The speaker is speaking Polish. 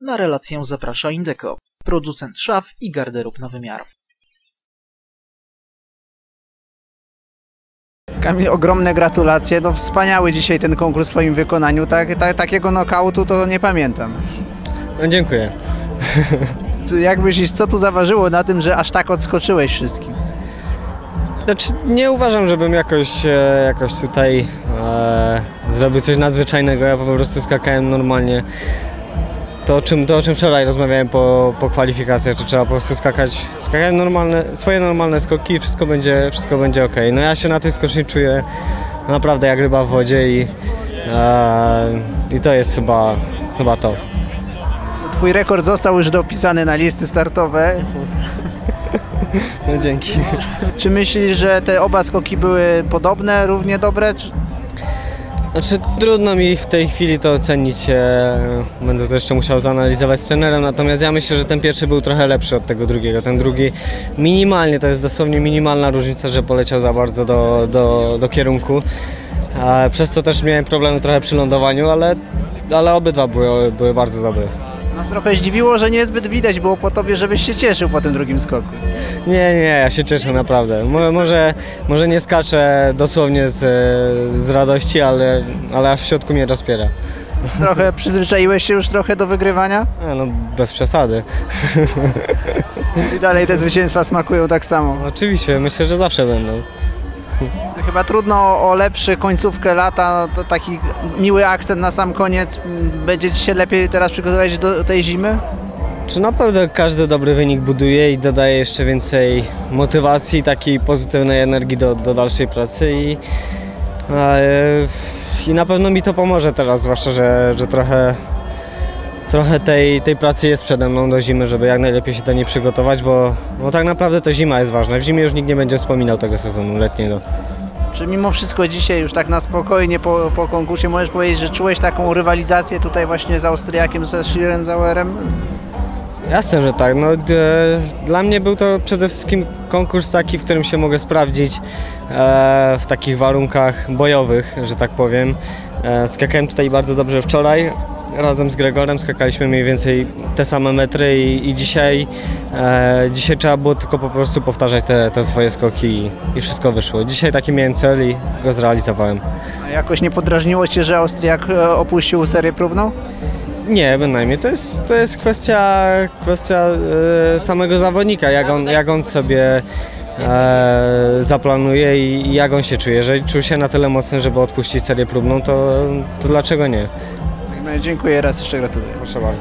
Na relację zaprasza Indeco, producent szaf i garderób na wymiar. Kamil, ogromne gratulacje. No wspaniały dzisiaj ten konkurs w Twoim wykonaniu. Tak, ta, takiego nokautu to nie pamiętam. No, dziękuję. Co- Jak myślisz, co tu zaważyło na tym, że aż tak odskoczyłeś wszystkim? Znaczy, nie uważam, żebym jakoś, e, jakoś tutaj e, zrobił coś nadzwyczajnego. Ja po prostu skakałem normalnie. To o czym, to, o czym wczoraj rozmawiałem po, po kwalifikacjach, że trzeba po prostu skakać, skakać normalne, swoje normalne skoki i wszystko będzie, wszystko będzie ok. No ja się na tej skoczni czuję naprawdę jak ryba w wodzie i, e, i to jest chyba, chyba to. Twój rekord został już dopisany na listy startowe. No dzięki. Czy myślisz, że te oba skoki były podobne, równie dobre? Czy... Znaczy trudno mi w tej chwili to ocenić, e, będę to jeszcze musiał zanalizować z trenerem, natomiast ja myślę, że ten pierwszy był trochę lepszy od tego drugiego. Ten drugi minimalnie, to jest dosłownie minimalna różnica, że poleciał za bardzo do, do, do kierunku. Przez to też miałem problemy trochę przy lądowaniu, ale, ale obydwa były, były bardzo dobre. Nas trochę zdziwiło, że niezbyt widać było po tobie, żebyś się cieszył po tym drugim skoku. Nie, nie, ja się cieszę naprawdę. Mo- Może, może nie skaczę dosłownie z, z radości, ale, ale aż w środku mnie rozpiera. Trochę przyzwyczaiłeś się już trochę do wygrywania? E, No bez przesady. I dalej te zwycięstwa smakują tak samo. Oczywiście, myślę, że zawsze będą. Chyba trudno o lepszy końcówkę lata, to taki miły akcent na sam koniec. Będzie Ci się lepiej teraz przygotować do tej zimy? Czy na pewno każdy dobry wynik buduje i dodaje jeszcze więcej motywacji, takiej pozytywnej energii do, do dalszej pracy i, e, i na pewno mi to pomoże teraz, zwłaszcza, że, że trochę, trochę tej, tej pracy jest przede mną do zimy, żeby jak najlepiej się do niej przygotować, bo, bo tak naprawdę to zima jest ważna. W zimie już nikt nie będzie wspominał tego sezonu letniego. Czy mimo wszystko dzisiaj już tak na spokojnie po, po konkursie możesz powiedzieć, że czułeś taką rywalizację tutaj właśnie z Austriakiem, ze Schlierenzauerem? Jasne, że tak. No, dla mnie był to przede wszystkim konkurs taki, w którym się mogę sprawdzić e, w takich warunkach bojowych, że tak powiem. E, skakałem tutaj bardzo dobrze wczoraj. Razem z Gregorem skakaliśmy mniej więcej te same metry i, i dzisiaj, e, dzisiaj trzeba było tylko po prostu powtarzać te, te swoje skoki i, i wszystko wyszło. Dzisiaj taki miałem cel i go zrealizowałem. A jakoś nie podrażniło Cię, że Austriak e, opuścił serię próbną? Nie, bynajmniej. To jest, to jest kwestia, kwestia e, samego zawodnika, jak on, jak on sobie e, zaplanuje i, i jak on się czuje. Jeżeli czuł się na tyle mocny, żeby odpuścić serię próbną, to, to dlaczego nie? Dziękuję raz jeszcze gratuluję. Proszę bardzo.